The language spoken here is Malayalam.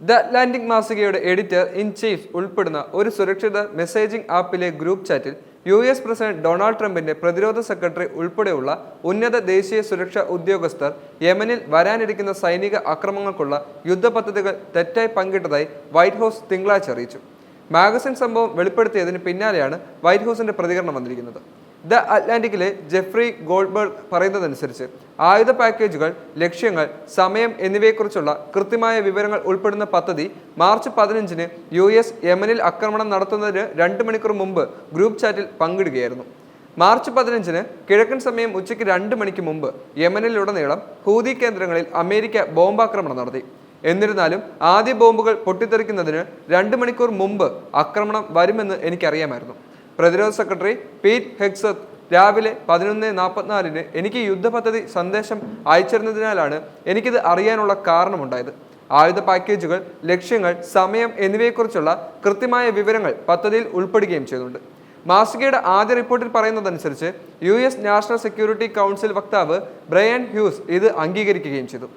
ദ അറ്റ്ലാന്റിക് മാസികയുടെ എഡിറ്റർ ഇൻ ചീഫ് ഉൾപ്പെടുന്ന ഒരു സുരക്ഷിത മെസ്സേജിംഗ് ആപ്പിലെ ഗ്രൂപ്പ് ചാറ്റിൽ യു എസ് പ്രസിഡന്റ് ഡൊണാൾഡ് ട്രംപിന്റെ പ്രതിരോധ സെക്രട്ടറി ഉൾപ്പെടെയുള്ള ഉന്നത ദേശീയ സുരക്ഷാ ഉദ്യോഗസ്ഥർ യമനിൽ വരാനിരിക്കുന്ന സൈനിക അക്രമങ്ങൾക്കുള്ള യുദ്ധപദ്ധതികൾ തെറ്റായി പങ്കിട്ടതായി വൈറ്റ് ഹൗസ് തിങ്കളാഴ്ച അറിയിച്ചു. മാഗസിൻ സംഭവം വെളിപ്പെടുത്തിയതിന് പിന്നാലെയാണ് വൈറ്റ് ഹൗസിന്റെ പ്രതികരണം വന്നിരിക്കുന്നത്. ദ അറ്റ്ലാന്റിക്കിലെ ജെഫ്രി ഗോൾഡ്ബർഗ് പറയുന്നതനുസരിച്ച് ആയുധ പാക്കേജുകൾ ലക്ഷ്യങ്ങൾ സമയം എന്നിവയെക്കുറിച്ചുള്ള കൃത്യമായ വിവരങ്ങൾ ഉൾപ്പെടുന്ന പദ്ധതി മാർച്ച് പതിനഞ്ചിന് യു എസ് യമനിൽ ആക്രമണം നടത്തുന്നതിന് രണ്ട് മണിക്കൂർ മുമ്പ് ഗ്രൂപ്പ് ചാറ്റിൽ പങ്കിടുകയായിരുന്നു. മാർച്ച് പതിനഞ്ചിന് കിഴക്കൻ സമയം ഉച്ചയ്ക്ക് രണ്ട് മണിക്ക് മുമ്പ് യമനിലുടനീളം ഹൂതി കേന്ദ്രങ്ങളിൽ അമേരിക്ക ബോംബാക്രമണം നടത്തി. എന്നിരുന്നാലും ആദ്യ ബോംബുകൾ പൊട്ടിത്തെറിക്കുന്നതിന് രണ്ട് മണിക്കൂർ മുമ്പ് ആക്രമണം വരുമെന്ന് എനിക്കറിയാമായിരുന്നു. പ്രതിരോധ സെക്രട്ടറി പീറ്റ് ഹെക്സത്ത് രാവിലെ പതിനൊന്ന് നാൽപ്പത്തിനാലിന് എനിക്ക് യുദ്ധ പദ്ധതി സന്ദേശം അയച്ചിരുന്നതിനാലാണ് എനിക്കിത് അറിയാനുള്ള കാരണമുണ്ടായത്. ആയുധ പാക്കേജുകൾ ലക്ഷ്യങ്ങൾ സമയം എന്നിവയെക്കുറിച്ചുള്ള കൃത്യമായ വിവരങ്ങൾ പദ്ധതിയിൽ ഉൾപ്പെടുകയും ചെയ്യുന്നുണ്ട് മാസികയുടെ ആദ്യ റിപ്പോർട്ടിൽ പറയുന്നതനുസരിച്ച് U S national security council വക്താവ് ബ്രയൻ ഹ്യൂസ് ഇത് അംഗീകരിക്കുകയും ചെയ്തു.